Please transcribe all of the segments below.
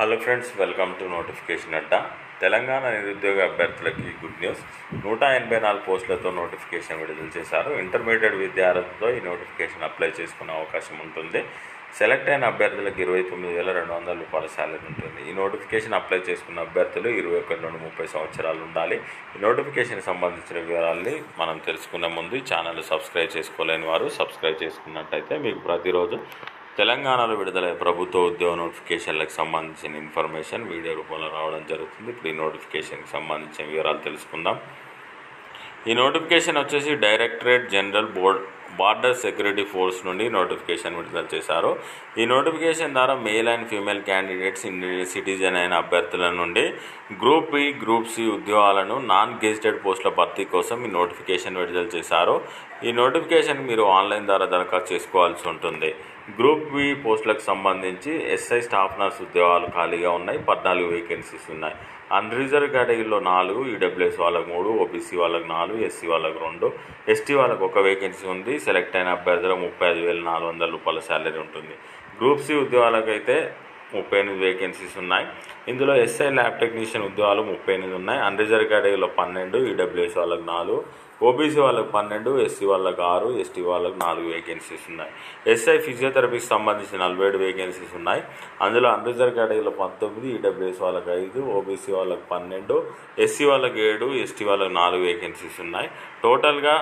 Hello friends welcome to notification అడ్డా. తెలంగాణ నిరుద్యోగ అభ్యర్థులకి good news నూట ఎనభై నాలుగు పోస్టులతో నోటిఫికేషన్ విడుదల చేశారు. ఇంటర్మీడియట్ విద్యార్థులతో ఈ నోటిఫికేషన్ అప్లై చేసుకునే అవకాశం ఉంటుంది. సెలెక్ట్ అయిన అభ్యర్థులకు ఇరవై తొమ్మిది వేల రెండు వందల రూపాయల శాలరీ ఉంటుంది. ఈ నోటిఫికేషన్ అప్లై చేసుకున్న అభ్యర్థులు ఇరవై ఒకటి నుండి ముప్పై సంవత్సరాలు ఉండాలి. ఈ నోటిఫికేషన్ సంబంధించిన వివరాల్ని మనం తెలుసుకునే ముందు ఈ ఛానల్ సబ్స్క్రైబ్ చేసుకోలేని వారు సబ్స్క్రైబ్ చేసుకున్నట్టయితే మీకు ప్రతిరోజు తెలంగాణలో విడుదలయ్యే ప్రభుత్వ ఉద్యోగ నోటిఫికేషన్లకు సంబంధించిన ఇన్ఫర్మేషన్ వీడియో రూపంలో రావడం జరుగుతుంది. ఇప్పుడు ఈ నోటిఫికేషన్కి సంబంధించిన వివరాలు తెలుసుకుందాం. ఈ నోటిఫికేషన్ వచ్చేసి directorate general board border security force నుండి నోటిఫికేషన్ విడుదల చేశారు. ఈ నోటిఫికేషన్ ద్వారా male and female candidates citizen అయిన అభ్యర్థుల నుండి గ్రూప్ బి గ్రూప్ సి ఉద్యోగాలను నాన్ గెజిటెడ్ పోస్టుల భర్తీ కోసం ఈ నోటిఫికేషన్ విడుదల చేశారు. ఈ నోటిఫికేషన్ మీరు ఆన్లైన్ ద్వారా దరఖాస్తు చేసుకోవాల్సి ఉంటుంది. గ్రూప్ బి పోస్టులకు సంబంధించి ఎస్ఐ స్టాఫ్ నర్స్ ఉద్యోగాలు ఖాళీగా ఉన్నాయి. పద్నాలుగు వేకెన్సీస్ ఉన్నాయి. అన్రిజర్వ్ కేటగిరీలో నాలుగు ఈడబ్ల్యూఎస్ వాళ్ళకు మూడు ఓబీసీ వాళ్ళకు నాలుగు ఎస్సీ వాళ్ళకు రెండు ఎస్టీ వాళ్ళకు ఒక వేకెన్సీ ఉంది. సెలెక్ట్ అయిన అభ్యర్థులకు ముప్పై ఐదు వేల నాలుగు వందల రూపాయల శాలరీ ఉంటుంది. గ్రూప్ సి ఉద్యోగాలకు అయితే ముప్పై ఎనిమిది వేకెన్సీస్ ఉన్నాయి. ఇందులో ఎస్ఐ ల్యాబ్ టెక్నీషియన్ ఉద్యోగాలు ముప్పై ఎనిమిది ఉన్నాయి. అన్రిజర్వ్ కేటగిరీలో పన్నెండు ఈడబ్ల్యూఎస్ వాళ్ళకి నాలుగు ఓబీసీ వాళ్ళకి పన్నెండు ఎస్సీ వాళ్ళకి ఆరు ఎస్టీ వాళ్ళకి నాలుగు వేకెన్సీస్ ఉన్నాయి. ఎస్ఐ ఫిజియోథెరపీకి సంబంధించి నలభై ఏడు వేకెన్సీస్ ఉన్నాయి. అందులో అన్రిజర్వ్ కేటగిరీలో పంతొమ్మిది ఈడబ్ల్యూఎస్ వాళ్ళకి ఐదు ఓబీసీ వాళ్ళకి పన్నెండు ఎస్సీ వాళ్ళకి ఏడు ఎస్టీ వాళ్ళకి నాలుగు వేకెన్సీస్ ఉన్నాయి. టోటల్గా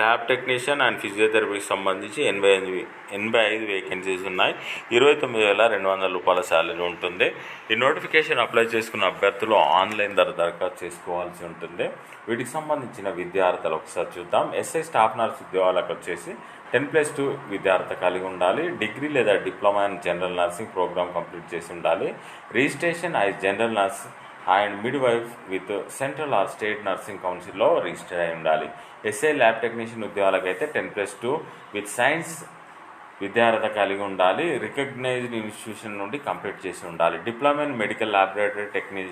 ల్యాబ్ టెక్నీషియన్ అండ్ ఫిజియోథెరపీకి సంబంధించి ఎనభై ఐదు ఎనభై ఐదు వేకెన్సీస్ ఉన్నాయి. ఇరవై తొమ్మిది వేల రెండు వందల రూపాయల శాలరీ ఉంటుంది. ఈ నోటిఫికేషన్ అప్లై చేసుకున్న అభ్యర్థులు ఆన్లైన్ ధర దరఖాస్తు చేసుకోవాల్సి ఉంటుంది. వీటికి సంబంధించిన విద్యార్థులు ఒకసారి చూద్దాం. ఎస్ఐ స్టాఫ్ నర్స్ ఉద్యోగాలకు వచ్చేసి టెన్ ప్లస్ టూ విద్యార్థి కలిగి ఉండాలి. డిగ్రీ లేదా diploma in general nursing program complete చేసి ఉండాలి. Registration I general nurse and midwife with central or state nursing కౌన్సిల్లో రిజిస్టర్ అయి ఉండాలి. ఎస్ఐ ల్యాబ్ టెక్నీషియన్ ఉద్యోగాలకు అయితే ten plus two with science విద్యార్హత కలిగి ఉండాలి. రికగ్నైజ్డ్ ఇన్స్టిట్యూషన్ నుండి కంప్లీట్ చేసి ఉండాలి. Diploma in medical laboratory టెక్నీ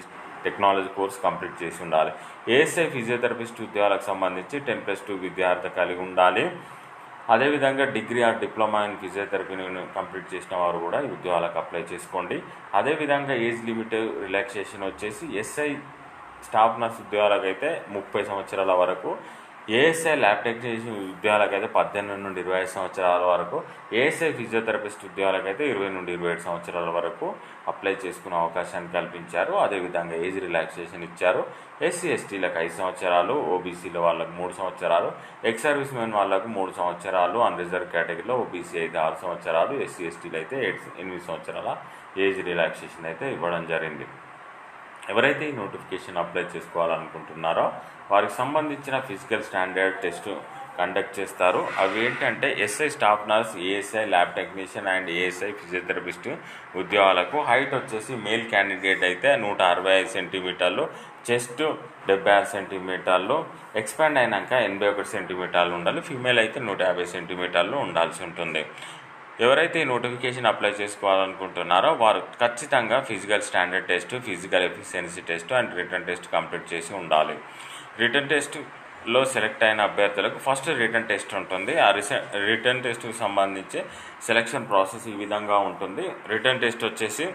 technology course complete చేసి ఉండాలి. ఏఎస్ఐ ఫిజియోథెరపిస్ట్ ఉద్యోగాలకు సంబంధించి టెన్ ప్లస్ టూ విద్యార్హత కలిగి ఉండాలి. అదేవిధంగా డిగ్రీ ఆర్ డిప్లొమా ఇన్ ఫిజియోథెరపీని కంప్లీట్ చేసిన వారు కూడా ఈ ఉద్యోగాలకు అప్లై చేసుకోండి. అదేవిధంగా ఏజ్ లిమిట్ రిలాక్సేషన్ వచ్చేసి ఎస్ఐ స్టాఫ్ నర్స్ ఉద్యోగాలకు అయితే ముప్పై సంవత్సరాల వరకు ఏఎస్ఐ ల్యాబ్ టెక్నీషియన్ ఉద్యోగాలకు అయితే పద్దెనిమిది నుండి ఇరవై ఐదు సంవత్సరాల వరకు ఏఎస్ఐ ఫిజియోథెరపిస్ట్ ఉద్యోగాలకు అయితే ఇరవై నుండి ఇరవై ఏడు సంవత్సరాల వరకు అప్లై చేసుకునే అవకాశాన్ని కల్పించారు. అదేవిధంగా ఏజ్ రిలాక్సేషన్ ఇచ్చారు. ఎస్సీ ఎస్టీలకు ఐదు సంవత్సరాలు ఓబీసీల వాళ్ళకు మూడు సంవత్సరాలు ఎక్స్ సర్వీస్ మెన్ వాళ్ళకు మూడు సంవత్సరాలు అన్రిజర్వ్ కేటగిరీలో ఓబీసీ అయితే ఆరు సంవత్సరాలు ఎస్సీ ఎస్టీలు అయితే ఎయిట్ ఎనిమిది సంవత్సరాల ఏజ్ రిలాక్సేషన్ అయితే ఇవ్వడం జరిగింది. ఎవరైతే ఈ నోటిఫికేషన్ అప్లై చేసుకోవాలనుకుంటున్నారో వారికి సంబంధించిన ఫిజికల్ స్టాండర్డ్ టెస్ట్ కండక్ట్ చేస్తారు. అవి ఏంటంటే SI staff nurse ASI lab technician and ASI physiotherapist ఉద్యోగాలకు హైట్ వచ్చేసి మేల్ క్యాండిడేట్ అయితే నూట అరవై ఐదు సెంటీమీటర్లు చెస్ట్ డెబ్బై ఆరు సెంటీమీటర్లు ఎక్స్పాండ్ అయినాక ఎనభై ఒకటి సెంటీమీటర్లు ఉండాలి ఫీమేల్ అయితే నూట యాభై సెంటీమీటర్లు ఉండాల్సి ఉంటుంది. ఎవరైతే ఈ నోటిఫికేషన్ అప్లై చేసుకోవాలనుకుంటున్నారో వారు ఖచ్చితంగా physical standard test physical efficiency test and written test complete చేసి ఉండాలి. రిటర్న్ టెస్ట్లో సెలెక్ట్ అయిన అభ్యర్థులకు ఫస్ట్ రిటర్న్ టెస్ట్ ఉంటుంది. ఆ రిస రిటర్న్ టెస్ట్కి సంబంధించి సెలక్షన్ ప్రాసెస్ ఈ విధంగా ఉంటుంది. రిటర్న్ టెస్ట్ వచ్చేసి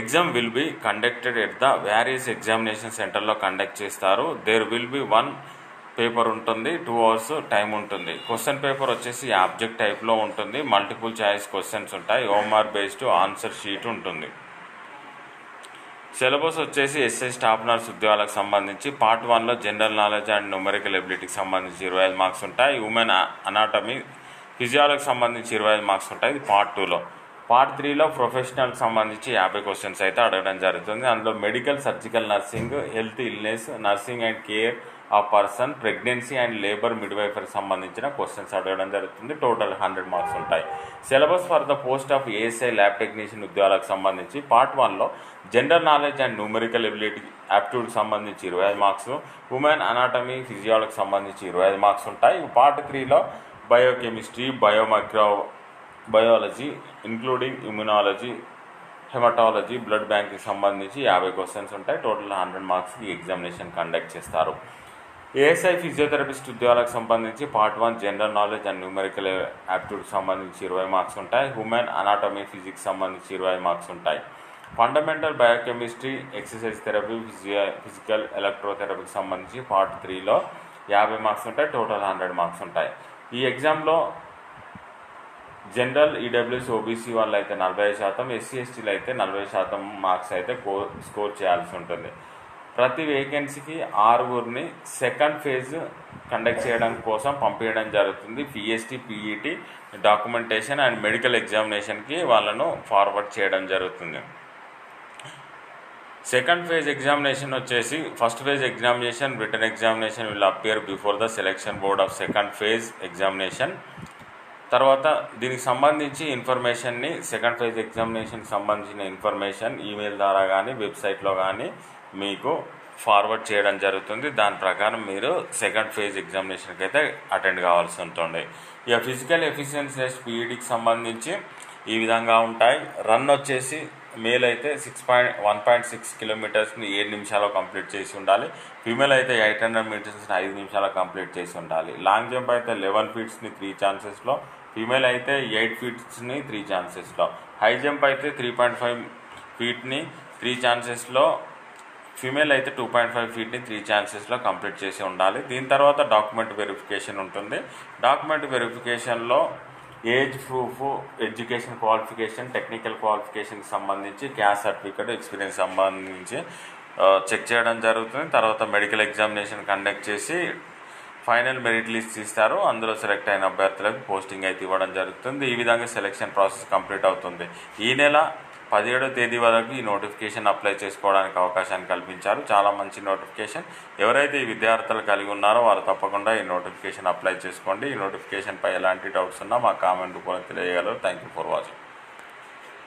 exam will be conducted at the various examination సెంటర్లో కండక్ట్ చేస్తారు. There will be one paper ఉంటుంది టూ అవర్స్ టైం ఉంటుంది. క్వశ్చన్ పేపర్ వచ్చేసి ఆబ్జెక్ట్ టైప్లో ఉంటుంది. మల్టిపుల్ చాయిస్ క్వశ్చన్స్ ఉంటాయి. ఓమార్ బేస్డ్ ఆన్సర్ షీట్ ఉంటుంది. సిలబస్ వచ్చేసి ఎస్ఐ స్టాఫ్నర్స్ ఉద్యోగాలకు సంబంధించి పార్ట్ వన్లో జనరల్ నాలెడ్జ్ అండ్ న్యూమరికల్ ఎబిలిటీకి సంబంధించి ఇరవై ఐదు మార్క్స్ ఉంటాయి. హ్యూమన్ అనాటమీ ఫిజియాలజీకి సంబంధించి ఇరవై ఐదు మార్క్స్ ఉంటాయి. ఇది పార్ట్ టూలో. పార్ట్ త్రీలో ప్రొఫెషనల్కి సంబంధించి యాభై క్వశ్చన్స్ అయితే అడగడం జరుగుతుంది. అందులో medical surgical nursing health illness nursing and care ఆ పర్సన్ ప్రెగ్నెన్సీ అండ్ లేబర్ మిడ్వైఫర్కి సంబంధించిన క్వశ్చన్స్ అడగడం జరుగుతుంది. టోటల్ హండ్రెడ్ మార్క్స్ ఉంటాయి. Syllabus for the post of ASI lab technician ఉద్యోగాలకు సంబంధించి పార్ట్ వన్లో general knowledge and numerical ability యాప్టిట్యూడ్కి సంబంధించి ఇరవై ఐదు మార్క్స్ ఉమెన్ అనాటమీ ఫిజియాలజీకి సంబంధించి ఇరవై ఐదు మార్క్స్ ఉంటాయి. పార్ట్ త్రీలో biochemistry bio micro biology including immunology haematology blood బ్యాంక్కి సంబంధించి యాభై క్వశ్చన్స్ ఉంటాయి. టోటల్ హండ్రెడ్ మార్క్స్కి ఎగ్జామినేషన్ కండక్ట్ చేస్తారు. ఏఎస్ఐ ఫిజియోథెరపిస్ట్ ఉద్యోగాలకు సంబంధించి part one general knowledge and numerical యాప్ట్యూడ్కి సంబంధించి ఇరవై మార్క్స్ ఉంటాయి. హ్యూమన్ అనాటమీ ఫిజిక్స్ సంబంధించి ఇరవై మార్క్స్ ఉంటాయి. Fundamental biochemistry exercise therapy physio physical ఎలక్ట్రోథెరపీకి సంబంధించి పార్ట్ త్రీలో యాభై మార్క్స్ ఉంటాయి. టోటల్ హండ్రెడ్ మార్క్స్ ఉంటాయి. ఈ ఎగ్జామ్లో జనరల్ ఈడబ్ల్యూఎస్ ఓబీసీ వాళ్ళు అయితే నలభై శాతం ఎస్సీ ఎస్టీలు అయితే నలభై శాతం మార్క్స్ అయితే కో స్కోర్ చేయాల్సి ఉంటుంది. ప్రతి వేకెన్సీకి ఆరుగురిని సెకండ్ ఫేజ్ కండక్ట్ చేయడం కోసం పంపించడం జరుగుతుంది. PST PET documentation and medical ఎగ్జామినేషన్కి వాళ్ళను ఫార్వర్డ్ చేయడం జరుగుతుంది. సెకండ్ ఫేజ్ ఎగ్జామినేషన్ వచ్చేసి first phase examination written examination will appear before the selection board of second phase examination. తర్వాత దీనికి సంబంధించి ఇన్ఫర్మేషన్ని సెకండ్ ఫేజ్ ఎగ్జామినేషన్కి సంబంధించిన ఇన్ఫర్మేషన్ ఈమెయిల్ ద్వారా కానీ వెబ్సైట్లో కానీ మీకు ఫార్వర్డ్ చేయడం జరుగుతుంది. దాని ప్రకారం మీరు సెకండ్ ఫేజ్ ఎగ్జామినేషన్కి అయితే అటెండ్ కావాల్సి ఉంటుంది. ఇక ఫిజికల్ ఎఫిషియన్సీ టెస్ట్ పీఈడికి సంబంధించి ఈ విధంగా ఉంటాయి. రన్ వచ్చేసి మేల్ అయితే six point one point six కిలోమీటర్స్ని ఏడు నిమిషాల్లో కంప్లీట్ చేసి ఉండాలి. ఫీమేల్ అయితే ఎయిట్ హండ్రెడ్ మీటర్స్ని ఐదు నిమిషాల్లో కంప్లీట్ చేసి ఉండాలి. లాంగ్ జంప్ అయితే లెవెన్ ఫీట్స్ని త్రీ ఛాన్సెస్లో ఫీమేల్ అయితే ఎయిట్ ఫీట్స్ని త్రీ ఛాన్సెస్లో హై జంప్ అయితే త్రీ పాయింట్ ఫైవ్ ఫీట్ని త్రీ ఛాన్సెస్లో ఫీమేల్ అయితే టూ పాయింట్ ఫైవ్ ఫీట్ని త్రీ ఛాన్సెస్లో కంప్లీట్ చేసి ఉండాలి. దీని తర్వాత డాక్యుమెంట్ వెరిఫికేషన్ ఉంటుంది. Document వెరిఫికేషన్లో age proof education qualification technical క్వాలిఫికేషన్కి సంబంధించి క్యాస్ట్ సర్టిఫికేట్ ఎక్స్పీరియన్స్ సంబంధించి చెక్ చేయడం జరుగుతుంది. తర్వాత మెడికల్ ఎగ్జామినేషన్ కండక్ట్ చేసి ఫైనల్ మెరిట్ లిస్ట్ ఇస్తారు. అందులో సెలెక్ట్ అయిన అభ్యర్థులకు పోస్టింగ్ అయితే ఇవ్వడం జరుగుతుంది. ఈ విధంగా సెలెక్షన్ ప్రాసెస్ కంప్లీట్ అవుతుంది. ఈ నెల పదిహేడో తేదీ వరకు ఈ నోటిఫికేషన్ అప్లై చేసుకోవడానికి అవకాశాన్ని కల్పించారు. చాలా మంచి నోటిఫికేషన్. ఎవరైతే ఈ విద్యార్థులు కలిగి ఉన్నారో వారు తప్పకుండా ఈ నోటిఫికేషన్ అప్లై చేసుకోండి. ఈ నోటిఫికేషన్పై ఎలాంటి డౌట్స్ ఉన్నా మా కామెంట్ రూపంలో తెలియగలరు థ్యాంక్ యూ ఫర్ వాచింగ్